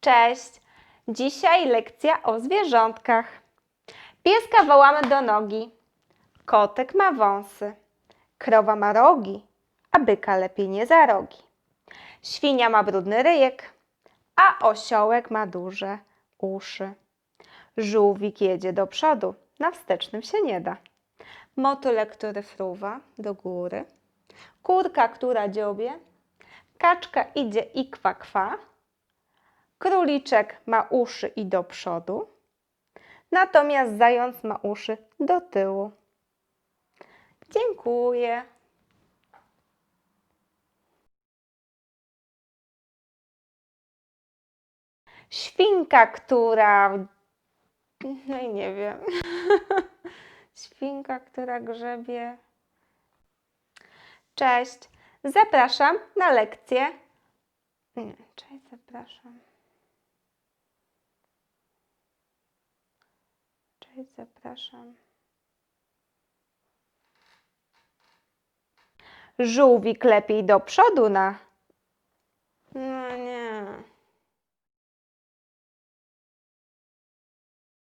Cześć! Dzisiaj lekcja o zwierzątkach. Pieska wołamy do nogi. Kotek ma wąsy. Krowa ma rogi, a byka lepiej nie za rogi. Świnia ma brudny ryjek, a osiołek ma duże uszy. Żółwik jedzie do przodu, na wstecznym się nie da. Motylek, który fruwa do góry. Kurka, która dziobie. Kaczka idzie i kwa kwa. Króliczek ma uszy i do przodu, natomiast zając ma uszy do tyłu. Dziękuję. Świnka, która. No i nie wiem. Świnka, która grzebie. Cześć. Zapraszam na lekcję. Cześć, zapraszam. obejrzeć. Zapraszam. Żółwik lepiej do przodu na... No,